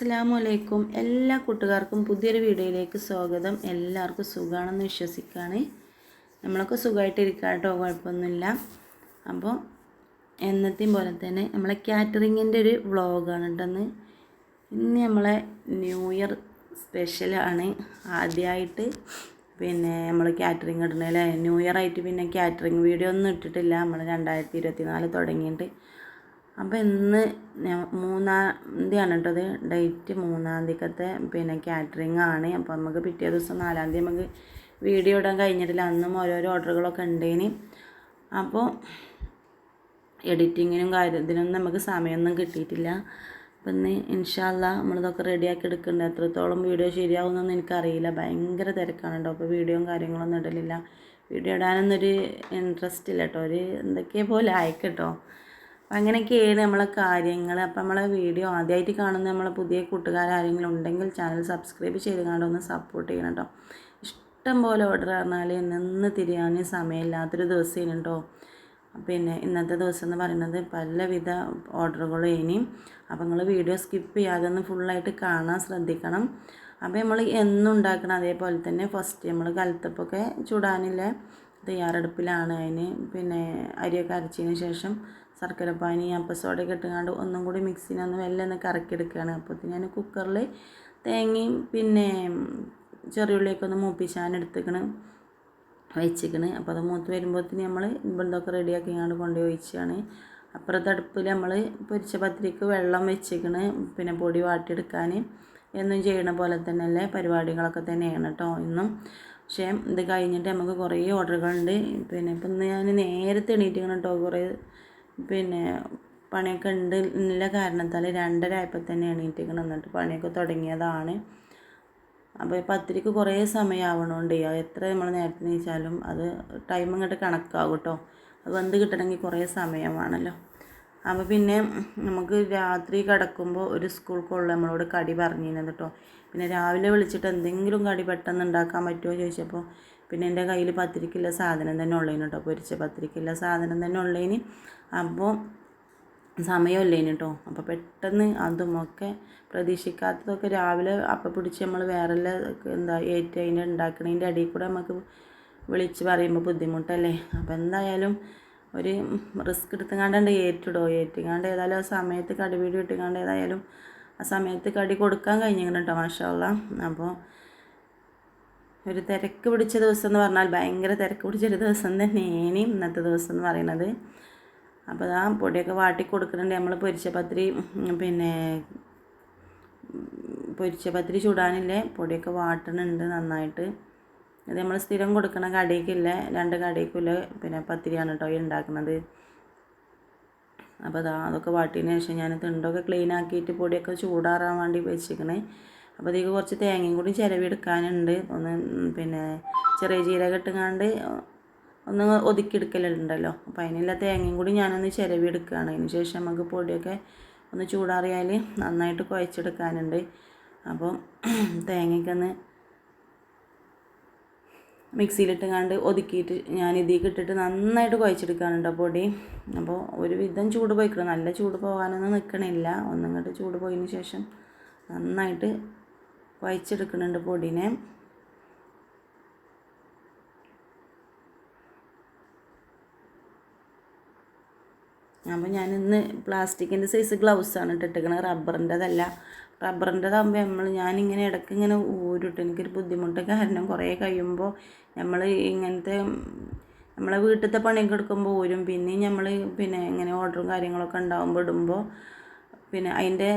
അസ്സാം വലൈക്കും എല്ലാ കൂട്ടുകാർക്കും പുതിയൊരു വീഡിയോയിലേക്ക് സ്വാഗതം. എല്ലാവർക്കും സുഖമാണെന്ന് വിശ്വസിക്കുകയാണ് നമ്മളൊക്കെ സുഖമായിട്ട് ഇരിക്കാം കേട്ടോ കുഴപ്പമൊന്നുമില്ല. അപ്പോൾ എന്നത്തെയും പോലെ തന്നെ നമ്മളെ കാറ്ററിങ്ങിന്റെ ഒരു വ്ളോഗാണ് കേട്ടെന്ന് ഇന്ന്. നമ്മളെ ന്യൂ ഇയർ സ്പെഷ്യലാണ് ആദ്യമായിട്ട്. പിന്നെ നമ്മൾ കാറ്ററിങ് ഇടണല്ലേ ന്യൂ ഇയർ ആയിട്ട് പിന്നെ കാറ്ററിങ് വീഡിയോ ഒന്നും ഇട്ടിട്ടില്ല. നമ്മൾ രണ്ടായിരത്തി ഇരുപത്തി നാല് തുടങ്ങിയിട്ട്. അപ്പോൾ ഇന്ന് മൂന്നാം തീയതിയാണ് കേട്ടോ അത് ഡേറ്റ് മൂന്നാം തീയതിക്കത്തെ പിന്നെ കാറ്ററിംഗ് ആണ്. അപ്പോൾ നമുക്ക് പിറ്റേ ദിവസം നാലാം തീയതി നമുക്ക് വീഡിയോ ഇടാൻ കഴിഞ്ഞിട്ടില്ല. അന്നും ഓരോരോ ഓർഡറുകളൊക്കെ ഉണ്ടേനി. അപ്പോൾ എഡിറ്റിങ്ങിനും കാര്യത്തിനൊന്നും നമുക്ക് സമയമൊന്നും കിട്ടിയിട്ടില്ല. അപ്പം ഇന്ന് ഇൻഷാല്ല നമ്മളിതൊക്കെ റെഡിയാക്കി എടുക്കുന്നുണ്ട് എത്രത്തോളം വീഡിയോ ശരിയാവുമെന്നൊന്നും എനിക്കറിയില്ല. ഭയങ്കര തിരക്കാണ് കേട്ടോ. അപ്പോൾ വീഡിയോയും കാര്യങ്ങളൊന്നും ഇടലില്ല. വീഡിയോ ഇടാനൊന്നൊരു ഇൻട്രസ്റ്റ് ഇല്ല കേട്ടോ. ഒരു എന്തൊക്കെയോ പോലെ ആയിക്കട്ടോ. അങ്ങനെയൊക്കെയാണ് നമ്മളെ കാര്യങ്ങൾ. അപ്പം നമ്മളെ വീഡിയോ ആദ്യമായിട്ട് കാണുന്ന നമ്മളെ പുതിയ കൂട്ടുകാരാരെങ്കിലും ഉണ്ടെങ്കിൽ ചാനൽ സബ്സ്ക്രൈബ് ചെയ്ത് ഒന്ന് സപ്പോർട്ട് ചെയ്യണം കേട്ടോ ഇഷ്ടം പോലെ ഓർഡർ പറഞ്ഞാൽ നിന്ന് തിരിയാൻ സമയമില്ലാത്തൊരു ദിവസമാണ് കേട്ടോ പിന്നെ ഇന്നത്തെ ദിവസം എന്ന് പറയുന്നത് പലവിധ ഓർഡറുകളും ഇനിയും അപ്പം നിങ്ങൾ വീഡിയോ സ്കിപ്പ് ചെയ്യാതെ ഒന്ന് ഫുള്ളായിട്ട് കാണാൻ ശ്രദ്ധിക്കണം. അപ്പോൾ നമ്മൾ എന്നും ഉണ്ടാക്കണം അതേപോലെ തന്നെ ഫസ്റ്റ് നമ്മൾ കലത്തപ്പൊക്കെ ചൂടാനില്ല? തയ്യാറെടുപ്പിലാണ് അതിന്. പിന്നെ അരിയൊക്കെ അരച്ചതിന് ശേഷം ശർക്കരപ്പാനി അപ്പസോടയൊക്കെ ഇട്ടുകൊണ്ട് ഒന്നും കൂടി മിക്സിനൊന്ന് വെല്ലം ഒന്ന് കറക്കിയെടുക്കുകയാണ്. അപ്പോൾ ഞാൻ കുക്കറിൽ തേങ്ങയും പിന്നെ ചെറിയുള്ളിയൊക്കെ ഒന്ന് മൂപ്പിച്ചാൻ എടുത്തേക്കണ് വെച്ചിക്കണ്. അപ്പോൾ അത് മൂത്ത് വരുമ്പോഴത്തേന് നമ്മൾ ഇമ്പന്തൊക്കെ റെഡിയാക്കി ഇങ്ങോട്ട് കൊണ്ടുപോയി ഒഴിച്ചാണ്. അപ്പുറത്തെ അടുപ്പിൽ നമ്മൾ പൊരിച്ച പത്തിരിക്ക് വെള്ളം വെച്ചിക്കണ് പിന്നെ പൊടി വാട്ടിയെടുക്കാൻ എന്നും ചെയ്യണ പോലെ തന്നെയല്ലേ പരിപാടികളൊക്കെ തന്നെയാണ് കേട്ടോ ഇന്നും. പക്ഷേ ഇത് കഴിഞ്ഞിട്ട് നമുക്ക് കുറേ ഓർഡറുകളുണ്ട് പിന്നെ ഇപ്പം ഞാൻ നേരത്തെ എണീറ്റിക്കണം കേട്ടോ കുറേ പിന്നെ പണിയൊക്കെ ഉണ്ട് എന്നുള്ള കാരണത്താൽ രണ്ടര ആയപ്പോൾ തന്നെ എണീറ്റിക്കണം എന്നിട്ട് പണിയൊക്കെ തുടങ്ങിയതാണ്. അപ്പോൾ പത്തിരിക്ക് കുറേ സമയമാവണോണ്ട് എത്ര നമ്മൾ നേരത്തെ നീച്ചാലും അത് ടൈം ഇങ്ങോട്ട് കണക്കാവും കേട്ടോ. അത് വന്ന് കിട്ടണമെങ്കിൽ കുറേ സമയമാണല്ലോ അപ്പോൾ പിന്നെ നമുക്ക് രാത്രി കിടക്കുമ്പോൾ ഒരു സ്കൂൾ സ്കൂൾക്കുള്ള നമ്മളോട് കടി പറഞ്ഞിരുന്നത് കേട്ടോ. പിന്നെ രാവിലെ വിളിച്ചിട്ട് എന്തെങ്കിലും കടി പെട്ടെന്ന് ഉണ്ടാക്കാൻ പറ്റുമോ ചോദിച്ചപ്പോൾ പിന്നെ എന്റെ കയ്യിൽ പത്തിരിക്കുള്ള സാധനം തന്നെ ഉള്ളതിന് കേട്ടോ പൊരിച്ച പത്തിരിക്കുള്ള സാധനം തന്നെ ഉള്ളതിന് അപ്പോൾ സമയമില്ലേന് കേട്ടോ. അപ്പോൾ പെട്ടെന്ന് അതുമൊക്കെ പ്രതീക്ഷിക്കാത്തതൊക്കെ രാവിലെ അപ്പം പിടിച്ച് നമ്മൾ വേറെ എന്താ ഏറ്റ് അതിന്റെ ഉണ്ടാക്കണതിന്റെ അടിയിൽ കൂടെ നമുക്ക് വിളിച്ച് പറയുമ്പോൾ ബുദ്ധിമുട്ടല്ലേ? അപ്പോൾ എന്തായാലും ഒരു റിസ്ക് എടുത്തുകാണ്ട് ഏറ്റിടോ. ഏറ്റുകാണ്ട് ഏതായാലും ആ സമയത്ത് കടി വീട് ഇട്ടുകാണ്ട് ഏതായാലും ആ സമയത്ത് കടി കൊടുക്കാൻ കഴിഞ്ഞിങ്ങനെ കേട്ടോ മാഷാള്ള അപ്പോൾ ഒരു തിരക്ക് പിടിച്ച ദിവസം എന്ന് പറഞ്ഞാൽ ഭയങ്കര തിരക്ക് പിടിച്ചൊരു ദിവസം തന്നെയാണ് ഇന്നത്തെ ദിവസം എന്ന് പറയുന്നത്. അപ്പോൾ ആ പൊടിയൊക്കെ വാട്ടി കൊടുക്കുന്നുണ്ട്. നമ്മൾ പൊരിച്ച പത്തിരി പിന്നെ പൊരിച്ച പത്തിരി ചൂടാനില്ലേ? പൊടിയൊക്കെ വാട്ടണുണ്ട് നന്നായിട്ട്. ഇത് നമ്മൾ സ്ഥിരം കൊടുക്കണ കടയ്ക്കില്ല രണ്ട് കടയ്ക്കില്ല പിന്നെ പത്തിരിയാണ് കേട്ടോ ഉണ്ടാക്കുന്നത് അപ്പോൾ അതാ അതൊക്കെ വാട്ടിയതിന് ശേഷം ഞാൻ തിണ്ടൊക്കെ ക്ലീൻ ആക്കിയിട്ട് പൊടിയൊക്കെ ചൂടാറാൻ വേണ്ടി വെച്ചിരിക്കണേ അപ്പോൾ ഇതിലേക്ക് കുറച്ച് തേങ്ങയും കൂടി ചിരവിയെടുക്കാനുണ്ട്. ഒന്ന് പിന്നെ ചെറിയ ജീരകം ഇട്ടുങ്ങാണ്ട് ഒന്ന് ഒതുക്കിയെടുക്കലുണ്ടല്ലോ. അപ്പോൾ അതിനുള്ള തേങ്ങയും കൂടി ഞാനൊന്ന് ചിരവിയെടുക്കുകയാണ്. അതിന് ശേഷം നമുക്ക് പൊടിയൊക്കെ ഒന്ന് ചൂടാറിയാൽ നന്നായിട്ട് കുഴച്ചെടുക്കാനുണ്ട്. അപ്പോൾ തേങ്ങയ്ക്കൊന്ന് മിക്സിയിലിട്ടുങ്ങാണ്ട് ഒതുക്കിയിട്ട് ഞാൻ ഇതിലേക്ക് ഇട്ടിട്ട് നന്നായിട്ട് കുഴച്ചെടുക്കാനുണ്ട് പൊടി. അപ്പോൾ ഒരുവിധം ചൂട് പോയിക്കണം. നല്ല ചൂട് പോകാനൊന്നും നിൽക്കണില്ല ഒന്നിങ്ങോട്ട് ചൂട് പോയതിന് ശേഷം നന്നായിട്ട് കുഴച്ചെടുക്കുന്നുണ്ട് പൊടിനെ. അപ്പോൾ ഞാൻ ഇന്ന് പ്ലാസ്റ്റിക്കിന്റെ സൈസ് ഗ്ലൗസാണ് ഇട്ടിട്ടിരിക്കുന്നത് റബ്ബറിന്റെതല്ല റബ്ബറിന്റെതാകുമ്പോൾ നമ്മൾ ഞാനിങ്ങനെ ഇടയ്ക്ക് ഇങ്ങനെ ഊരിട്ട് എനിക്കൊരു ബുദ്ധിമുട്ട് കാരണം കുറേ കഴിയുമ്പോൾ നമ്മൾ ഇങ്ങനത്തെ നമ്മളെ വീട്ടിലത്തെ പണിയൊക്കെ എടുക്കുമ്പോൾ ഊരും. പിന്നെയും നമ്മൾ പിന്നെ ഇങ്ങനെ ഓർഡറും കാര്യങ്ങളൊക്കെ ഉണ്ടാകുമ്പോൾ ഇടുമ്പോൾ പിന്നെ അതിന്റെ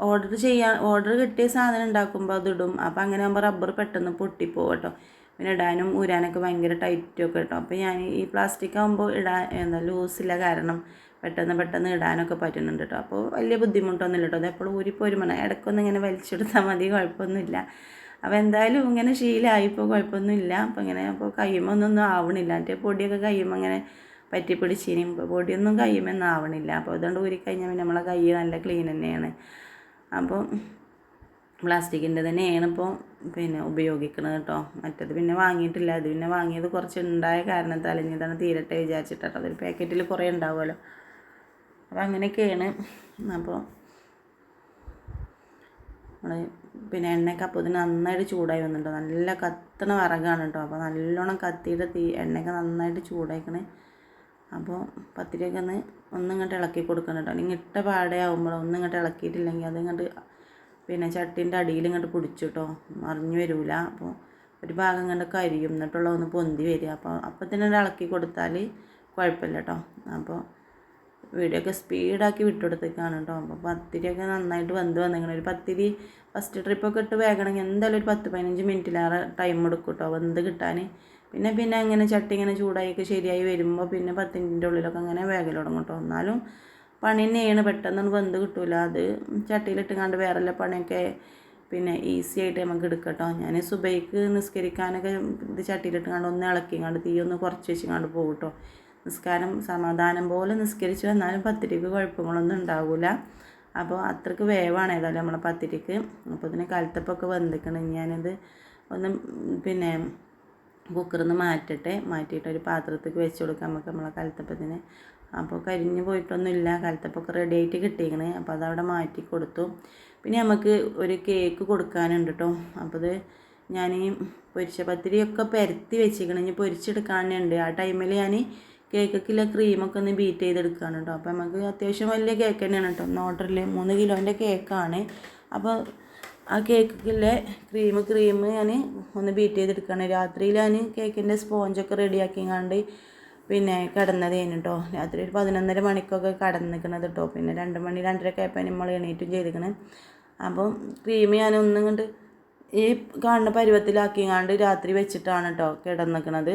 ഓർഡർ ചെയ്യാൻ ഓർഡർ കിട്ടിയ സാധനം ഉണ്ടാക്കുമ്പോൾ അതിടും. അപ്പോൾ അങ്ങനെ ആകുമ്പോൾ റബ്ബർ പെട്ടെന്ന് പൊട്ടിപ്പോകും കേട്ടോ പിന്നെ ഇടാനും ഊരാനൊക്കെ ഭയങ്കര ടൈറ്റൊക്കെ കേട്ടോ അപ്പോൾ ഞാൻ ഈ പ്ലാസ്റ്റിക് ആകുമ്പോൾ ഇടാൻ എന്താ ലൂസില്ല കാരണം പെട്ടെന്ന് പെട്ടെന്ന് ഇടാനൊക്കെ പറ്റുന്നുണ്ട് കേട്ടോ അപ്പോൾ വലിയ ബുദ്ധിമുട്ടൊന്നുമില്ല കേട്ടോ അത് എപ്പോഴും ഊരിപ്പോരുമ്പോൾ ഇടയ്ക്കൊന്നും ഇങ്ങനെ വലിച്ചെടുത്താൽ മതി കുഴപ്പമൊന്നുമില്ല. അപ്പോൾ എന്തായാലും ഇങ്ങനെ ശീലമായിപ്പോൾ കുഴപ്പമൊന്നുമില്ല. അപ്പോൾ ഇങ്ങനെ അപ്പോൾ കയ്യുമൊന്നും ആവണില്ല. മറ്റേ പൊടിയൊക്കെ കയ്യുമ്പോൾ അങ്ങനെ പറ്റി പിടിച്ചിനി. പൊടിയൊന്നും കയ്യുമെന്നാവണില്ല അപ്പോൾ അതുകൊണ്ട് ഊരിക്കഴിഞ്ഞാൽ പിന്നെ നമ്മളെ കൈ നല്ല ക്ലീൻ തന്നെയാണ്. അപ്പോൾ പ്ലാസ്റ്റിക്കിന്റെ തന്നെയാണ് ഇപ്പോൾ പിന്നെ ഉപയോഗിക്കുന്നത് കേട്ടോ. മറ്റത് പിന്നെ വാങ്ങിയിട്ടില്ല. അത് പിന്നെ വാങ്ങിയത് കുറച്ച് ഉണ്ടായ കാരണത്താൽ ഇതാണ് തീരട്ടെ വിചാരിച്ചിട്ടോ അതൊരു പാക്കറ്റിൽ കുറേ ഉണ്ടാവുമല്ലോ. അപ്പോൾ അങ്ങനെയൊക്കെയാണ്. അപ്പോൾ നമ്മൾ പിന്നെ എണ്ണയൊക്കെ അപ്പോൾ ഇതിന് നന്നായിട്ട് ചൂടായി വന്നിട്ടുണ്ടോ. നല്ല കത്തണ വിറകാണ് കേട്ടോ. അപ്പോൾ നല്ലോണം കത്തിയിട്ട് തീ എണ്ണയൊക്കെ നന്നായിട്ട് ചൂടായിക്കണേ. അപ്പോൾ പത്തിരിയൊക്കെ ഒന്ന് ഒന്നിങ്ങോട്ട് ഇളക്കി കൊടുക്കണം കേട്ടോ. അല്ലെങ്കിൽ ഇട്ട പാടെ ആകുമ്പോൾ ഒന്നിങ്ങോട്ട് ഇളക്കിയിട്ടില്ലെങ്കിൽ അതിങ്ങോട്ട് പിന്നെ ചട്ടീന്റെ അടിയിൽ ഇങ്ങോട്ട് പിടിച്ചു കേട്ടോ. മറിഞ്ഞു വരില്ല അപ്പോൾ ഒരു ഭാഗം ഇങ്ങോട്ട് കരിയും. എന്നിട്ടുള്ള ഒന്ന് പൊന്തി വരിക. അപ്പോൾ അപ്പം തന്നെ ഇളക്കി കൊടുത്താൽ കുഴപ്പമില്ല കേട്ടോ. അപ്പോൾ വീഡിയോ ഒക്കെ സ്പീഡാക്കി വിട്ടുകൊടുത്തേക്കാണ് കേട്ടോ. അപ്പോൾ പത്തിരിയൊക്കെ നന്നായിട്ട് വെന്ത് വന്നിങ്ങനെ ഒരു പത്തിരി ഫസ്റ്റ് ട്രിപ്പൊക്കെ ഇട്ട് വേഗണമെങ്കിൽ എന്തായാലും ഒരു പത്ത് പതിനഞ്ച് മിനിറ്റിലേറെ ടൈം എടുക്കും കേട്ടോ. വെന്ത് കിട്ടാൻ. പിന്നെ പിന്നെ അങ്ങനെ ചട്ടി ഇങ്ങനെ ചൂടായിയൊക്കെ ശരിയായി വരുമ്പോൾ പിന്നെ പത്തിന്റെ ഉള്ളിലൊക്കെ അങ്ങനെ വേഗം തുടങ്ങും കേട്ടോ എന്നാലും പണി തന്നെയാണ്. പെട്ടെന്നൊന്നും വെന്ത് കിട്ടൂല. അത് ചട്ടിയിലിട്ടുങ്ങാണ്ട് എല്ലാ പണിയൊക്കെ പിന്നെ ഈസി ആയിട്ട് നമുക്ക് എടുക്കട്ടോ. ഞാൻ സുബൈക്ക് നിസ്കരിക്കാനൊക്കെ ഇത് ചട്ടിയിലിട്ടുങ്ങാണ്ട് ഒന്ന് ഇളക്കിങ്ങാണ്ട് തീ ഒന്ന് കുറച്ച് വെച്ചിങ്ങാണ്ട് പോകും കേട്ടോ നിസ്കാരം സമാധാനം പോലെ നിസ്കരിച്ച് വന്നാലും പത്തിരിക്ക് കുഴപ്പങ്ങളൊന്നും ഉണ്ടാവില്ല അപ്പോൾ അത്രയ്ക്ക് വേവാണ് ഏതായാലും നമ്മളെ പത്തിരിക്ക്. അപ്പോൾ ഇതിന് കലത്തപ്പൊക്കെ വന്നിക്കണം ഞാനിത് ഒന്ന് പിന്നെ കുക്കറിൽ നിന്ന് മാറ്റട്ടെ. മാറ്റിയിട്ട് ഒരു പാത്രത്തേക്ക് വെച്ച് കൊടുക്കാം നമുക്ക് നമ്മളെ കലത്തപ്പത്തിന്. അപ്പോൾ കരിഞ്ഞു പോയിട്ടൊന്നുമില്ല. കലത്തപ്പൊക്കെ റെഡി ആയിട്ട് കിട്ടിയിരിക്കണേ. അപ്പോൾ അതവിടെ മാറ്റി കൊടുത്തു. പിന്നെ നമുക്ക് ഒരു കേക്ക് കൊടുക്കാനുണ്ട് കേട്ടോ അപ്പോൾ അത് ഞാൻ ഈ പൊരിച്ച പത്തിരിയൊക്കെ പരത്തി വെച്ചിരിക്കണം. ഇനി പൊരിച്ചെടുക്കാനുണ്ട്. ആ ടൈമിൽ ഞാൻ കേക്കൊക്കെയുള്ള ക്രീമൊക്കെ ഒന്ന് ബീറ്റ് ചെയ്തെടുക്കുകയാണ് കേട്ടോ അപ്പോൾ നമുക്ക് അത്യാവശ്യം വലിയ കേക്ക് തന്നെയാണ് കേട്ടോ ഒന്ന് ഓർഡറിൽ മൂന്ന് കിലോന്റെ കേക്കാണ് അപ്പോൾ ആ കേക്കിലെ ക്രീം ക്രീം ഞാൻ ഒന്ന് ബീറ്റ് ചെയ്തെടുക്കുകയാണ് രാത്രിയിൽ ഞാൻ കേക്കിന്റെ സ്പോഞ്ചൊക്കെ റെഡിയാക്കിങ്ങാണ്ട് പിന്നെ കിടന്നതേനു കേട്ടോ രാത്രി ഒരു പതിനൊന്നര മണിക്കൊക്കെ കടന്നിക്കണത് കേട്ടോ പിന്നെ രണ്ട് മണി രണ്ടരക്കെ ആയപ്പോൾ നമ്മൾ എണീറ്റും ചെയ്തിരിക്കണേ അപ്പം ക്രീം ഞാൻ ഒന്നും കണ്ട് ഈ കാണുന്ന പരുവത്തിലാക്കിങ്ങാണ്ട് രാത്രി വെച്ചിട്ടാണ് കേട്ടോ കിടന്നിക്കണത്.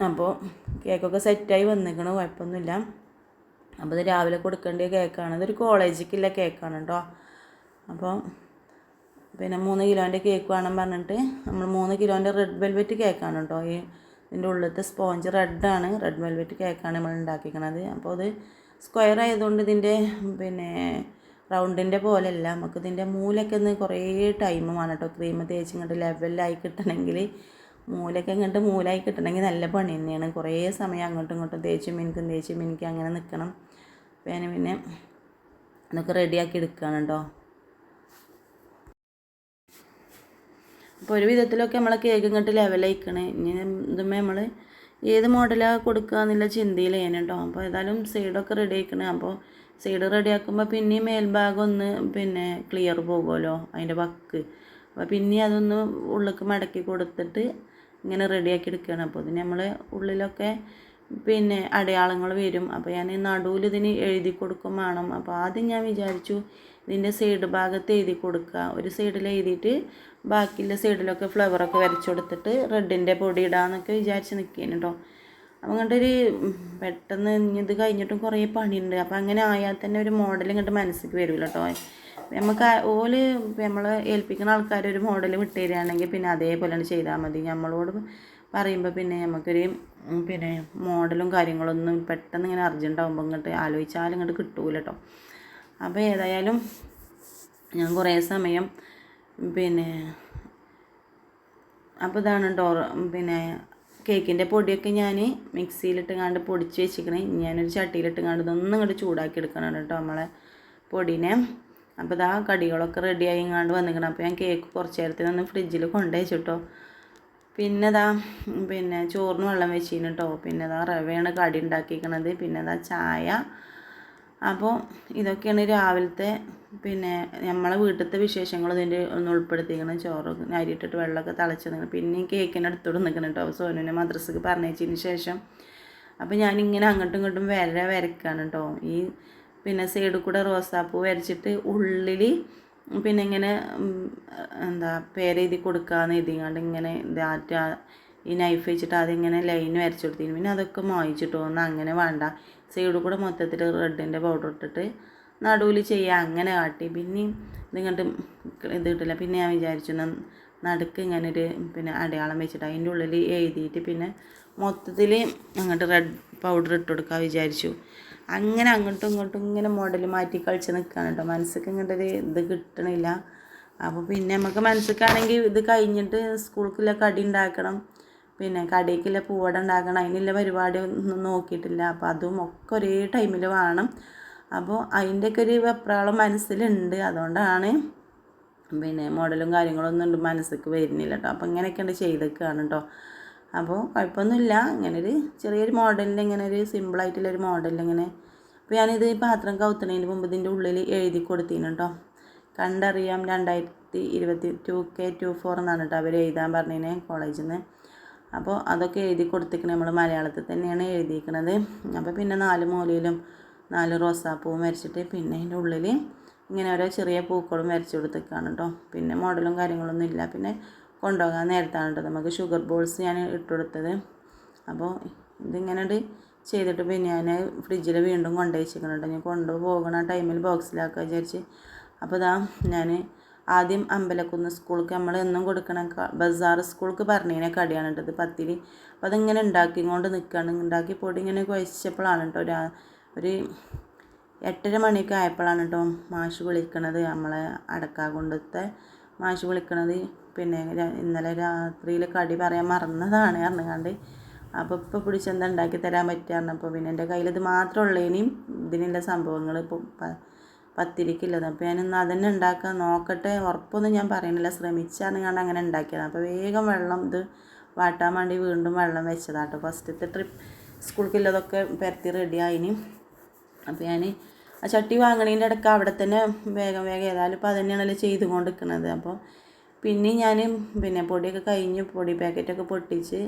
അപ്പോൾ കേക്കൊക്കെ സെറ്റായി വന്നിരിക്കണു കുഴപ്പമൊന്നുമില്ല. അപ്പോൾ ഇത് രാവിലെ കൊടുക്കേണ്ട കേക്കാണ്. ഇതൊരു കോളേജിലേക്കുള്ള കേക്കാണ് കേട്ടോ അപ്പോൾ പിന്നെ മൂന്ന് കിലോന്റെ കേക്ക് വേണം പറഞ്ഞിട്ട് നമ്മൾ മൂന്ന് കിലോന്റെ റെഡ് വെൽവെറ്റ് കേക്കാണ് കേട്ടോ ഈ ഇതിന്റെ ഉള്ളിലത്തെ സ്പോഞ്ച് റെഡാണ് റെഡ് വെൽവെറ്റ് കേക്കാണ് നമ്മൾ ഉണ്ടാക്കിക്കണത്. അപ്പോൾ അത് സ്ക്വയർ ആയതുകൊണ്ട് ഇതിന്റെ പിന്നെ റൗണ്ടിന്റെ പോലെയല്ല. നമുക്ക് ഇതിന്റെ മൂലൊക്കെ ഒന്ന് കുറേ ടൈം വേണം കേട്ടോ ക്രീം തേച്ച് ഇങ്ങോട്ട് ലെവലായി കിട്ടണമെങ്കിൽ മൂലൊക്കെ ഇങ്ങോട്ട് മൂലായി കിട്ടണമെങ്കിൽ നല്ല പണി തന്നെയാണ്. കുറേ സമയം അങ്ങോട്ടും ഇങ്ങോട്ടും തേച്ചും മിനിക്കും തേച്ചും മിനിക്കും അങ്ങനെ നിൽക്കണം. പിന്നെ പിന്നെ അതൊക്കെ റെഡിയാക്കി എടുക്കുകയാണ് കേട്ടോ അപ്പോൾ ഒരു വിധത്തിലൊക്കെ നമ്മളെ കേക്ക് ഇങ്ങോട്ട് ലെവലായിക്കണേ ഇനി ഇതുമ്മേ നമ്മൾ ഏത് മോഡലാണ് കൊടുക്കുക എന്നുള്ള ചിന്തയിലേനെ കേട്ടോ അപ്പോൾ ഏതായാലും സൈഡൊക്കെ റെഡി ആയിക്കണേ. അപ്പോൾ സൈഡ് റെഡി ആക്കുമ്പോൾ പിന്നെയും മേൽഭാഗം ഒന്ന് പിന്നെ ക്ലിയർ പോകുമല്ലോ അതിന്റെ വക്ക്. അപ്പോൾ പിന്നെ അതൊന്ന് ഉള്ളിലേക്ക് മടക്കി കൊടുത്തിട്ട് ഇങ്ങനെ റെഡിയാക്കി എടുക്കുകയാണ് അപ്പോൾ ഇതിന് നമ്മൾ ഉള്ളിലൊക്കെ പിന്നെ അടയാളങ്ങൾ വരും. അപ്പോൾ ഞാൻ നടുവിൽ ഇതിന് എഴുതി കൊടുക്കും വേണം. അപ്പോൾ ആദ്യം ഞാൻ വിചാരിച്ചു ഇതിന്റെ സൈഡ് ഭാഗത്ത് എഴുതി കൊടുക്കുക. ഒരു സൈഡിൽ എഴുതിയിട്ട് ബാക്കിയുള്ള സൈഡിലൊക്കെ ഫ്ലവറൊക്കെ വരച്ചു കൊടുത്തിട്ട് റെഡിന്റെ പൊടി ഇടാമെന്നൊക്കെ വിചാരിച്ച് നിൽക്കുകയാണ് കേട്ടോ അപ്പം അങ്ങോട്ടൊരു പെട്ടെന്ന് ഇത് കഴിഞ്ഞിട്ടും കുറേ പണിയുണ്ട്. അപ്പോൾ അങ്ങനെ ആയാൽ തന്നെ ഒരു മോഡൽ ഇങ്ങോട്ട് മനസ്സിലേക്ക് വരില്ല കേട്ടോ നമുക്ക് ഓൽ നമ്മൾ ഏൽപ്പിക്കുന്ന ആൾക്കാർ ഒരു മോഡൽ വിട്ട് തരികയാണെങ്കിൽ പിന്നെ അതേപോലെ ചെയ്താൽ മതി. നമ്മളോട് പറയുമ്പോൾ പിന്നെ നമുക്കൊരു പിന്നെ മോഡലും കാര്യങ്ങളൊന്നും പെട്ടെന്ന് ഇങ്ങനെ അർജന്റ് ആകുമ്പോൾ ഇങ്ങോട്ട് ആലോചിച്ചാലും ഇങ്ങോട്ട് കിട്ടൂല കേട്ടോ അപ്പോൾ ഏതായാലും ഞാൻ കുറേ സമയം പിന്നെ അപ്പോൾ ഇതാണ് ഡോർ പിന്നെ കേക്കിന്റെ പൊടിയൊക്കെ ഞാൻ മിക്സിയിലിട്ട് കണ്ട് പൊടിച്ച് വെച്ചിരിക്കണേ ഞാനൊരു ചട്ടിയിലിട്ടുങ്ങാണ്ട് ഇതൊന്നും ഇങ്ങോട്ട് ചൂടാക്കി എടുക്കണം കേട്ടോ നമ്മളെ പൊടിനെ. അപ്പോൾ ഇതാ കടികളൊക്കെ റെഡിയായി ഇങ്ങാണ്ട് വന്നിരിക്കണം അപ്പോൾ ഞാൻ കേക്ക് കുറച്ച് നേരത്തിന് ഒന്ന് ഫ്രിഡ്ജിൽ കൊണ്ടുവച്ചിട്ടോ പിന്നെ ഇതാ പിന്നെ ചോറിന് വെള്ളം വെച്ചിന് കേട്ടോ പിന്നെ ഇതാ റവയാണ് കടി ഉണ്ടാക്കിക്കണത്. പിന്നെ ഇതാ ചായ. അപ്പോൾ ഇതൊക്കെയാണ് രാവിലത്തെ പിന്നെ നമ്മളെ വീട്ടിലത്തെ വിശേഷങ്ങൾ ഇതിന്റെ ഒന്ന് ഉൾപ്പെടുത്തിക്കണം. ചോറ് അരിയിട്ടിട്ട് വെള്ളമൊക്കെ തിളച്ച് നിൽക്കണം പിന്നെ കേക്കിന്റെ അടുത്തോട് നിൽക്കണം കേട്ടോ സോനുവിനെ മദ്രസക്ക് പറഞ്ഞതിന് ശേഷം. അപ്പോൾ ഞാനിങ്ങനെ അങ്ങോട്ടും ഇങ്ങോട്ടും വര വരയ്ക്കുകയാണ് കേട്ടോ ഈ പിന്നെ സൈഡിൽ കൂടെ റോസാപ്പൂ വരച്ചിട്ട് ഉള്ളിൽ പിന്നെ ഇങ്ങനെ എന്താ പേരെഴുതി കൊടുക്കാമെന്ന് എഴുതിങ്ങാണ്ട് ഇങ്ങനെ ഡാറ്റ ഈ നൈഫ് വെച്ചിട്ട് അതിങ്ങനെ ലൈൻ വരച്ചു കൊടുത്തിരുന്നു പിന്നെ അതൊക്കെ മായിച്ചിട്ട് ഒന്ന് അങ്ങനെ വേണ്ട. സൈഡിൽ കൂടെ മൊത്തത്തിൽ റെഡിന്റെ പൗഡർ ഇട്ടിട്ട് നടുവിൽ ചെയ്യുക അങ്ങനെ കാട്ടി. പിന്നെയും ഇതിങ്ങോട്ട് ഇത് കിട്ടില്ല. പിന്നെ ഞാൻ വിചാരിച്ചു നടുക്ക് ഇങ്ങനെ ഒരു പിന്നെ അടയാളം വെച്ചിട്ട് അതിന്റെ ഉള്ളിൽ എഴുതിയിട്ട് പിന്നെ മൊത്തത്തിൽ അങ്ങോട്ട് റെഡ് പൗഡർ ഇട്ട് കൊടുക്കാൻ വിചാരിച്ചു. അങ്ങനെ അങ്ങോട്ടും ഇങ്ങോട്ടും ഇങ്ങനെ മോഡൽ മാറ്റി കളിച്ച് നിൽക്കുകയാണ് കേട്ടോ മനസ്സിക്ക് ഇങ്ങോട്ടൊരു ഇത് കിട്ടണില്ല. അപ്പോൾ പിന്നെ നമുക്ക് മനസ്സിക്കാണെങ്കിൽ ഇത് കഴിഞ്ഞിട്ട് സ്കൂൾക്കുള്ള കടി ഉണ്ടാക്കണം പിന്നെ കടയ്ക്കുള്ള പൂവട ഉണ്ടാക്കണം അതിനുള്ള പരിപാടി ഒന്നും നോക്കിയിട്ടില്ല. അപ്പോൾ അതും ഒക്കെ ഒരേ ടൈമിൽ വേണം. അപ്പോൾ അതിന്റെയൊക്കെ ഒരു വെപ്രാളം മനസ്സിലുണ്ട്. അതുകൊണ്ടാണ് പിന്നെ മോഡലും കാര്യങ്ങളൊന്നും ഉണ്ട് മനസ്സിലേക്ക് വരുന്നില്ല കേട്ടോ അപ്പോൾ ഇങ്ങനെയൊക്കെയാണ് ചെയ്തൊക്കെയാണ് കേട്ടോ അപ്പോൾ കുഴപ്പമൊന്നുമില്ല. ഇങ്ങനെ ഒരു ചെറിയൊരു മോഡലിൽ ഇങ്ങനെ ഒരു സിമ്പിളായിട്ടുള്ളൊരു മോഡലിൽ ഇങ്ങനെ. അപ്പോൾ ഞാനിത് പാത്രം കൗത്തുന്നതിന് മുമ്പ് ഇതിന്റെ ഉള്ളിൽ എഴുതി കൊടുത്തിന് കേട്ടോ കണ്ടറിയാം രണ്ടായിരത്തി ഇരുപത്തി ടു കെ ടു ഫോർ എന്നാണ് കേട്ടോ അവർ എഴുതാൻ പറഞ്ഞതിന് കോളേജിൽ നിന്ന് അപ്പോൾ അതൊക്കെ എഴുതി കൊടുത്തിരിക്കണ നമ്മൾ മലയാളത്തിൽ തന്നെയാണ് എഴുതിയിരിക്കുന്നത് അപ്പോൾ പിന്നെ നാല് മൂലയിലും നാല് റോസാപ്പൂവും വരച്ചിട്ട് പിന്നെ അതിന്റെ ഉള്ളിൽ ഇങ്ങനെ ഓരോ ചെറിയ പൂക്കളും വരച്ച് കൊടുത്തേക്കാണ് കേട്ടോ പിന്നെ മോഡലും കാര്യങ്ങളൊന്നും ഇല്ല പിന്നെ കൊണ്ടുപോകാൻ നേരത്താണ് കേട്ടോ നമുക്ക് ഷുഗർ ബോൾസ് ഞാൻ ഇട്ട് കൊടുത്തത് അപ്പോൾ ഇതിങ്ങനെ ചെയ്തിട്ട് പിന്നെ ഞാൻ ഫ്രിഡ്ജിൽ വീണ്ടും കൊണ്ടുപോയി കേട്ടോ ഞാൻ കൊണ്ടുപോകണ ടൈമിൽ ബോക്സിലാക്കുക വിചാരിച്ച്. അപ്പോൾ ഇതാ ഞാൻ ആദ്യം അമ്പലക്കുന്ന് സ്കൂൾക്ക് നമ്മൾ എന്നും കൊടുക്കണ ബസാർ സ്കൂൾക്ക് പറഞ്ഞതിനെ കടിയാണ് കേട്ടത് പത്തിരി. അപ്പോൾ അതിങ്ങനെ ഉണ്ടാക്കിക്കൊണ്ട് നിൽക്കുകയാണ് ഉണ്ടാക്കി പൊടി ഇങ്ങനെ കുഴച്ചപ്പോഴാണ് കേട്ടോ ഒരു ഒരു എട്ടര മണിയൊക്കെ ആയപ്പോഴാണ് കേട്ടോ മാഷ് വിളിക്കണത് നമ്മളെ അടക്കാ കൊണ്ടത്തെ മാഷ് വിളിക്കണത്. പിന്നെ ഇന്നലെ രാത്രിയിൽ കടി പറയാൻ മറന്നതാണ് അറിഞ്ഞുകൊണ്ട് അപ്പോൾ ഇപ്പോൾ പിടിച്ചെന്താ ഉണ്ടാക്കി തരാൻ പറ്റുക അപ്പോൾ പിന്നെ എന്റെ കയ്യിൽ ഇത് മാത്രമേ ഉള്ളതിനും ഇതിനുള്ള സംഭവങ്ങൾ ഇപ്പോൾ പത്തിരിക്കില്ലത് അപ്പോൾ ഞാനിന്ന് അതന്നെ ഉണ്ടാക്കാൻ നോക്കട്ടെ. ഉറപ്പൊന്നും ഞാൻ പറയുന്നില്ല ശ്രമിച്ചാണ് ഞാൻ അങ്ങനെ ഉണ്ടാക്കിയത് അപ്പോൾ വേഗം വെള്ളം ഇത് വാട്ടാൻ വേണ്ടി വീണ്ടും വെള്ളം വെച്ചതാട്ടോ. ഫസ്റ്റത്തെ ട്രിപ്പ് സ്കൂൾക്കുള്ളതൊക്കെ പരത്തി റെഡി ആയിന്. അപ്പോൾ ഞാൻ ആ ചട്ടി വാങ്ങണതിന്റെ ഇടയ്ക്ക് അവിടെ തന്നെ വേഗം വേഗം ഏതായാലും ഇപ്പോൾ അതന്നെയാണല്ലോ ചെയ്തുകൊണ്ട് നിൽക്കുന്നത് അപ്പോൾ പിന്നെ ഞാൻ പിന്നെ പൊടിയൊക്കെ കഴിഞ്ഞ് പൊടി പാക്കറ്റൊക്കെ പൊട്ടിച്ച്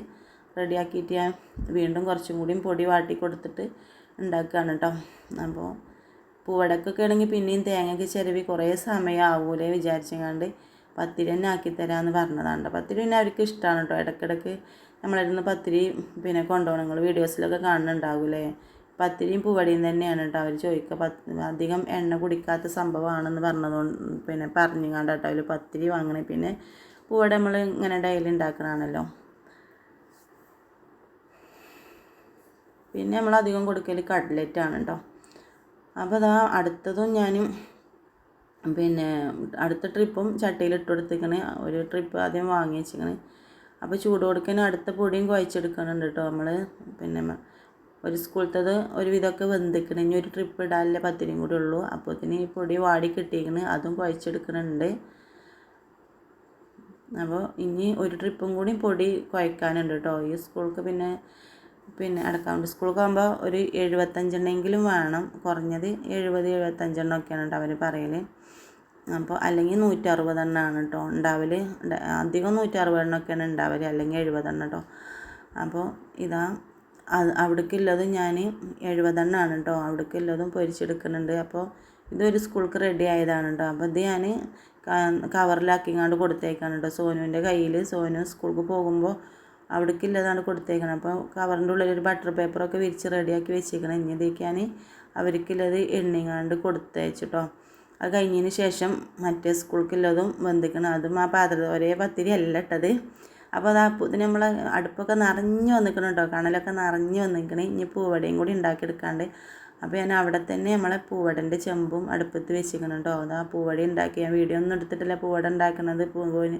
റെഡിയാക്കിയിട്ട് ഞാൻ വീണ്ടും കുറച്ചും കൂടിയും പൊടി വാട്ടി കൊടുത്തിട്ട് ഉണ്ടാക്കുകയാണ് കേട്ടോ. അപ്പോൾ പൂവടക്കൊക്കെ ആണെങ്കിൽ പിന്നെയും തേങ്ങയ്ക്ക് ചിരവി കുറേ സമയം ആവൂലേ വിചാരിച്ചെങ്ങാണ്ട് പത്തിരി തന്നെ ആക്കി തരാമെന്ന് പറഞ്ഞതാണ് പത്തിരി പിന്നെ അവർക്ക് ഇഷ്ടമാണ് കേട്ടോ. ഇടയ്ക്കിടയ്ക്ക് നമ്മളിരുന്ന് പത്തിരി പിന്നെ കൊണ്ടുപോകണം നിങ്ങൾ വീഡിയോസിലൊക്കെ കാണുന്നുണ്ടാവൂലേ. പത്തിരിയും പൂവടിയും തന്നെയാണ് കേട്ടോ. അവർ ചോദിക്കുക പത്ത് അധികം എണ്ണ കുടിക്കാത്ത സംഭവമാണെന്ന് പറഞ്ഞതുകൊണ്ട് പിന്നെ പറഞ്ഞു കേട്ടോ അതിൽ പത്തിരി വാങ്ങണേ. പിന്നെ പൂവട നമ്മൾ ഇങ്ങനെ ഡെയിലി ഉണ്ടാക്കണതാണല്ലോ പിന്നെ നമ്മൾ അധികം കൊടുക്കൽ ആണ് കേട്ടോ. അപ്പോൾ അതാ അടുത്തതും ഞാനും പിന്നെ അടുത്ത ട്രിപ്പും ചട്ടിയിൽ ഇട്ട് കൊടുത്തേക്കണ് ഒരു ട്രിപ്പ് ആദ്യം വാങ്ങി വെച്ചിക്കണ് അപ്പോൾ ചൂട് കൊടുക്കാൻ അടുത്ത പൊടിയും കുഴച്ചെടുക്കണുണ്ട് കേട്ടോ നമ്മൾ പിന്നെ ഒരു സ്കൂളത്തത് ഒരു വിധമൊക്കെ വെന്തിക്കണം. ഇനി ഒരു ട്രിപ്പ് ഇടാനുള്ള പത്തിരിയും കൂടി ഉള്ളൂ. അപ്പോഴത്തേന് ഈ പൊടി വാടി കിട്ടിയിരിക്കണ് അതും കുഴച്ചെടുക്കണുണ്ട്. അപ്പോൾ ഇനി ഒരു ട്രിപ്പും കൂടി പൊടി കുഴക്കാനുണ്ട് കേട്ടോ ഈ സ്കൂൾക്ക് പിന്നെ പിന്നെ അടക്കാവുണ്ട്. സ്കൂൾക്ക് ആകുമ്പോൾ ഒരു എഴുപത്തഞ്ചെണ്ണെങ്കിലും വേണം. കുറഞ്ഞത് എഴുപത് എഴുപത്തഞ്ചെണ്ണമൊക്കെയാണ് കേട്ടോ അവർ പറയൽ അപ്പോൾ അല്ലെങ്കിൽ നൂറ്ററുപതെണ്ണമാണ് കേട്ടോ ഉണ്ടാവൽ അധികം നൂറ്ററുപതെണ്ണമൊക്കെയാണ് ഉണ്ടാവൽ അല്ലെങ്കിൽ എഴുപതെണ്ണം കേട്ടോ അപ്പോൾ ഇതാ അവിടേക്കുള്ളത് ഞാൻ എഴുപതെണ്ണമാണ് കേട്ടോ അവിടേക്കുള്ളതും പൊരിച്ചെടുക്കുന്നുണ്ട്. അപ്പോൾ ഇതൊരു സ്കൂൾക്ക് റെഡി ആയതാണ് കേട്ടോ അപ്പോൾ ഇത് ഞാൻ കവറിലാക്കിങ്ങാണ്ട് കൊടുത്തേക്കാണ് കേട്ടോ സോനുവിന്റെ കയ്യിൽ സോനു സ്കൂൾക്ക് പോകുമ്പോൾ അവിടേക്കുള്ളതാണ് കൊടുത്തേക്കണം. അപ്പോൾ കവറിന്റെ ഉള്ളിൽ ഒരു ബട്ടർ പേപ്പറൊക്കെ വിരിച്ച് റെഡിയാക്കി വെച്ചേക്കണം. ഇനി ഇതേക്കാണ് അവർക്കുള്ളത് എണ്ണിങ്ങാണ്ട് കൊടുത്തയച്ചിട്ടോ അത് കഴിഞ്ഞതിന് ശേഷം മറ്റേ സ്കൂൾക്കുള്ളതും വന്നിക്കണം അതും ആ പാത്രത്തിൽ ഒരേ പത്തിരി അല്ല ഇട്ടത്. അപ്പോൾ അത് ഇതിന് നമ്മൾ അടുപ്പൊക്കെ നിറഞ്ഞു വന്നിക്കണം കേട്ടോ കണലൊക്കെ നിറഞ്ഞു വന്നിക്കണേ. ഇനി പൂവടയും കൂടി ഉണ്ടാക്കിയെടുക്കാണ്ട്. അപ്പോൾ ഞാൻ അവിടെ തന്നെ നമ്മളെ പൂവടന്റെ ചെമ്പും അടുപ്പത്ത് വെച്ചിരിക്കണം കേട്ടോ അതാ പൂവട ഉണ്ടാക്കി. ഞാൻ വീഡിയോ ഒന്നും എടുത്തിട്ടില്ല പൂവട ഉണ്ടാക്കുന്നത് പൂവിന്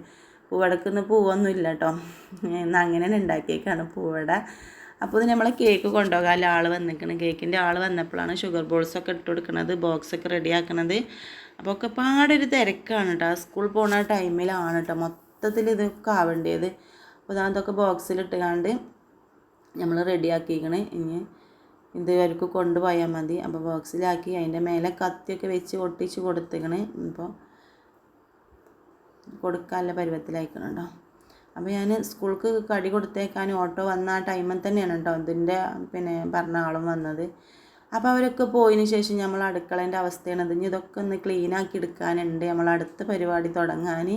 പൂവടക്കൊന്നും പൂവൊന്നും ഇല്ല കേട്ടോ എന്നാൽ അങ്ങനെ ഉണ്ടാക്കിയേക്കാണ് പൂവട. അപ്പോൾ ഇത് നമ്മളെ കേക്ക് കൊണ്ടുപോകാൻ ആൾ വന്നിരിക്കണം കേക്കിന്റെ ആൾ വന്നപ്പോഴാണ് ഷുഗർ ബോൾസൊക്കെ ഇട്ട് കൊടുക്കുന്നത് ബോക്സൊക്കെ റെഡിയാക്കണത്. അപ്പോൾ ഒക്കെ പാടൊരു തിരക്കാണ് കേട്ടോ സ്കൂൾ പോണ ടൈമിലാണ് കേട്ടോ മൊത്തത്തിൽ ഇതൊക്കെ ആവേണ്ടത്. അപ്പോൾ ഞാൻ അതൊക്കെ ബോക്സിലിട്ടുകാണ്ട് നമ്മൾ റെഡിയാക്കിക്കണേ ഇനി ഇത് അവർക്ക് കൊണ്ടുപോയാൽ മതി. അപ്പോൾ ബോക്സിലാക്കി അതിന്റെ മേലെ കത്തിയൊക്കെ വെച്ച് ഒട്ടിച്ച് കൊടുത്തേക്കണേ. ഇപ്പോൾ കൊടുക്കാനുള്ള പരുവത്തിലായിക്കണം അപ്പോൾ ഞാൻ സ്കൂൾക്ക് കടി കൊടുത്തേക്കാൻ ഓട്ടോ വന്ന ആ ടൈമിൽ തന്നെയാണ് കേട്ടോ ഇതിന്റെ പിന്നെ പറഞ്ഞ ആളും വന്നത്. അപ്പോൾ അവരൊക്കെ പോയതിന് ശേഷം നമ്മൾ അടുക്കളേന്റെ അവസ്ഥയാണ്. ഇത് ഇതൊക്കെ ഒന്ന് ക്ലീനാക്കി എടുക്കാനുണ്ട്. നമ്മൾ അടുത്ത പരിപാടി തുടങ്ങാൻ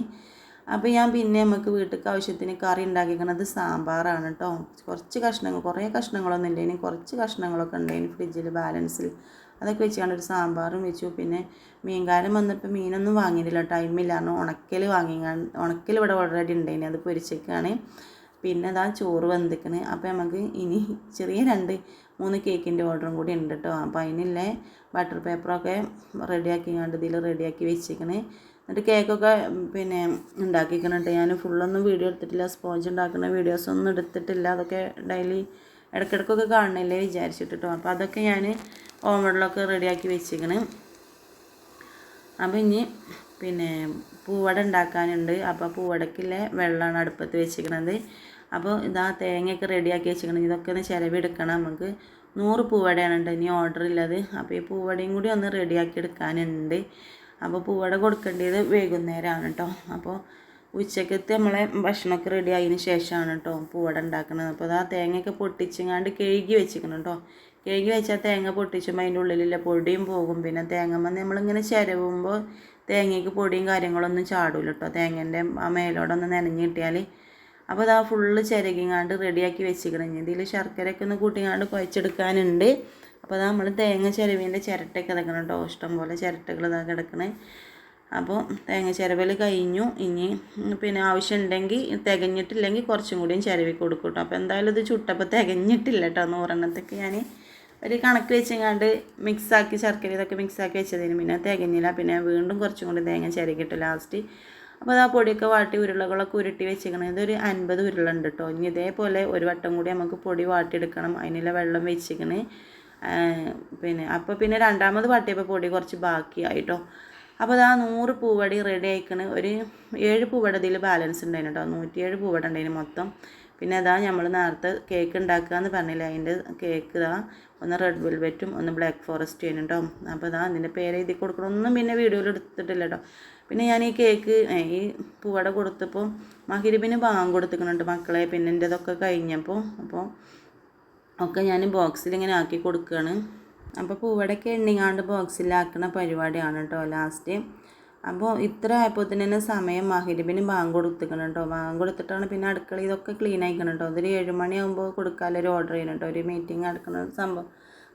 അപ്പോൾ ഞാൻ പിന്നെ നമുക്ക് വീട്ടിലേക്ക് ആവശ്യത്തിന് കറി ഉണ്ടാക്കിക്കണത് സാമ്പാറാണ് കേട്ടോ കുറച്ച് കഷ്ണങ്ങൾ കുറേ കഷ്ണങ്ങളൊന്നും ഇല്ല. ഇനി കുറച്ച് കഷ്ണങ്ങളൊക്കെ ഉണ്ട്. ഇനി ഫ്രിഡ്ജിൽ ബാലൻസിൽ അതൊക്കെ വെച്ചാണ് ഒരു സാമ്പാറും വെച്ചു. പിന്നെ മീൻകാലം വന്നപ്പോൾ മീനൊന്നും വാങ്ങിയില്ല ടൈമില്ല കാരണം ഉണക്കൽ വാങ്ങി ഉണക്കൽ ഇവിടെ ഓൾറെഡി ഉണ്ടായിന് അത് പൊരിച്ചേക്കാണ്. പിന്നെ അതാ ചോറ് വന്നിക്കണ് അപ്പോൾ നമുക്ക് ഇനി ചെറിയ രണ്ട് മൂന്ന് കേക്കിന്റെ ഓർഡറും കൂടി ഉണ്ട് കേട്ടോ അപ്പോൾ അതിനില്ലേ ബട്ടർ പേപ്പറൊക്കെ റെഡിയാക്കി കണ്ട് ഇതിൽ റെഡിയാക്കി വെച്ചേക്കണ്. എന്നിട്ട് കേക്കൊക്കെ പിന്നെ ഉണ്ടാക്കിക്കണുണ്ട്. ഞാൻ ഫുള്ളൊന്നും വീഡിയോ എടുത്തിട്ടില്ല. സ്പോഞ്ച് ഉണ്ടാക്കുന്ന വീഡിയോസൊന്നും എടുത്തിട്ടില്ല. അതൊക്കെ ഡെയിലി ഇടയ്ക്കിടയ്ക്കൊക്കെ കാണണില്ലേ വിചാരിച്ചിട്ടോ അപ്പോൾ അതൊക്കെ ഞാൻ ഓമഡിലൊക്കെ റെഡിയാക്കി വെച്ചിരിക്കണ്. അപ്പോൾ ഇനി പിന്നെ പൂവട ഉണ്ടാക്കാനുണ്ട്. അപ്പോൾ പൂവടക്കിലെ വെള്ളമാണ് അടുപ്പത്ത് വെച്ചിരിക്കണത്. അപ്പോൾ ഇതാ തേങ്ങയൊക്കെ റെഡിയാക്കി വെച്ചിരിക്കണം. ഇതൊക്കെ ഒന്ന് ചിലവെടുക്കണം നമുക്ക്. നൂറ് പൂവടയാണ് ഇനി ഓർഡർ ഉള്ളത് അപ്പോൾ ഈ പൂവടയും കൂടി ഒന്ന് റെഡിയാക്കി എടുക്കാനുണ്ട്. അപ്പോൾ പൂവട കൊടുക്കേണ്ടത് വൈകുന്നേരമാണ് കേട്ടോ അപ്പോൾ ഉച്ചക്കത്തെ നമ്മളെ ഭക്ഷണമൊക്കെ റെഡി ആയതിന് ശേഷമാണ് കേട്ടോ പൂവട ഉണ്ടാക്കുന്നത് അപ്പോൾ അതാ തേങ്ങയൊക്കെ പൊട്ടിച്ചങ്ങാണ്ട് കഴുകി വെച്ചിരിക്കണം കേട്ടോ കഴുകി വെച്ചാൽ തേങ്ങ പൊട്ടിച്ചുമ്പോൾ അതിന്റെ ഉള്ളിലുള്ള പൊടിയും പോകും. പിന്നെ തേങ്ങ നമ്മളിങ്ങനെ ചിരവുമ്പോൾ തേങ്ങയ്ക്ക് പൊടിയും കാര്യങ്ങളൊന്നും ചാടില്ല കേട്ടോ തേങ്ങേന്റെ ആ മേലോടെ ഒന്ന് നനഞ്ഞ് കിട്ടിയാൽ അപ്പോൾ ഇതാ ഫുള്ള് ചിരകിങ്ങാണ്ട് റെഡിയാക്കി വെച്ചിരിക്കണം. ഇതിൽ ശർക്കരയൊക്കെ ഒന്ന് കൂട്ടിങ്ങാണ്ട് കുഴച്ചെടുക്കാനുണ്ട്. അപ്പോൾ നമ്മൾ തേങ്ങ ചിരവിന്റെ ചിരട്ടയൊക്കെ കിടക്കണം കേട്ടോ. ഇഷ്ടം പോലെ ചിരട്ടകൾ ഇതാ കിടക്കണേ. അപ്പോൾ തേങ്ങ ചിരവൽ കഴിഞ്ഞു. ഇനി പിന്നെ ആവശ്യമുണ്ടെങ്കിൽ തികഞ്ഞിട്ടില്ലെങ്കിൽ കുറച്ചും കൂടിയും ചിരവി കൊടുക്കും കേട്ടോ. അപ്പോൾ എന്തായാലും ഇത് ചുട്ടപ്പോൾ തികഞ്ഞിട്ടില്ല കേട്ടോ നൂറെണ്ണത്തേക്ക് ഞാൻ ഒരു കണക്ക് വെച്ചെങ്ങാണ്ട് മിക്സാക്കി ശർക്കര ഇതൊക്കെ മിക്സാക്കി വെച്ചതിന് പിന്നെ തികഞ്ഞില്ല. പിന്നെ വീണ്ടും കുറച്ചും കൂടി തേങ്ങ ചിരകിട്ടു ലാസ്റ്റ് അപ്പോൾ അത് ആ പൊടിയൊക്കെ വാട്ടി ഉരുളകളൊക്കെ ഉരുട്ടി വെച്ചേക്കണം. ഇതൊരു അൻപത് ഉരുളുണ്ട് കേട്ടോ. ഇനി ഇതേപോലെ ഒരു വട്ടം കൂടി നമുക്ക് പൊടി വാട്ടിയെടുക്കണം. അതിനുള്ള വെള്ളം വെച്ചിക്കണ്. പിന്നെ അപ്പോൾ പിന്നെ രണ്ടാമത് വാട്ടിയപ്പോൾ പൊടി കുറച്ച് ബാക്കിയായിട്ടോ. അപ്പോൾ അത് ആ നൂറ് പൂവടി റെഡി ആയിക്കണ്. ഒരു ഏഴ് പൂവട ഇതിൽ ബാലൻസ് ഉണ്ടായിരുന്നു കേട്ടോ നൂറ്റിയേഴ് പൂവട ഉണ്ടായിരുന്നു മൊത്തം. പിന്നെ അതാ നമ്മൾ നേരത്തെ കേക്ക് ഉണ്ടാക്കുക എന്ന് പറഞ്ഞില്ല അതിന്റെ കേക്ക് ഇതാ ഒന്ന് റെഡ് വെൽവെറ്റും ഒന്ന് ബ്ലാക്ക് ഫോറസ്റ്റ് ചെയ്യുന്നു കേട്ടോ അപ്പോൾ അതാ അതിന്റെ പേര് എഴുതി കൊടുക്കണം. ഒന്നും പിന്നെ വീഡിയോയിൽ എടുത്തിട്ടില്ല കേട്ടോ പിന്നെ ഞാൻ ഈ കേക്ക് ഈ പൂവട കൊടുത്തപ്പോൾ മഹിരിബിന് ബാങ്ക് കൊടുത്തിക്കണുണ്ട് മക്കളെ. പിന്നെ എന്റെതൊക്കെ കഴിഞ്ഞപ്പോൾ അപ്പോൾ ഒക്കെ ഞാൻ ബോക്സിൽ ഇങ്ങനെ ആക്കി കൊടുക്കുകയാണ് അപ്പോൾ പൂവടൊക്കെ എണ്ണിങ്ങാണ്ട് ബോക്സിലാക്കുന്ന പരിപാടിയാണ് കേട്ടോ ലാസ്റ്റ് അപ്പോൾ ഇത്ര ആയപ്പോൾ തന്നെ സമയം മഹിരിബിന് ബാങ്ക് കൊടുത്തിക്കണം കേട്ടോ ബാങ്ക് കൊടുത്തിട്ടാണ് പിന്നെ അടുക്കള ഇതൊക്കെ ക്ലീൻ ആയിക്കണം കേട്ടോ അതൊരു ഏഴ് മണിയാകുമ്പോൾ കൊടുക്കാനൊരു ഓർഡർ ചെയ്യണം കേട്ടോ ഒരു മീറ്റിംഗ് നടക്കുന്ന സംഭവം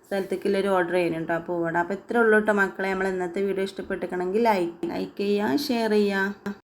സ്ഥലത്തേക്കുള്ള ഒരു ഓർഡർ ചെയ്യണം കേട്ടോ പൂവട. അപ്പോൾ ഇത്ര ഉള്ളൂ കേട്ടോ മക്കളെ. നമ്മൾ ഇന്നത്തെ വീഡിയോ ഇഷ്ടപ്പെട്ടിരിക്കണമെങ്കിൽ ലൈക്ക് ലൈക്ക് ചെയ്യുക ഷെയർ ചെയ്യുക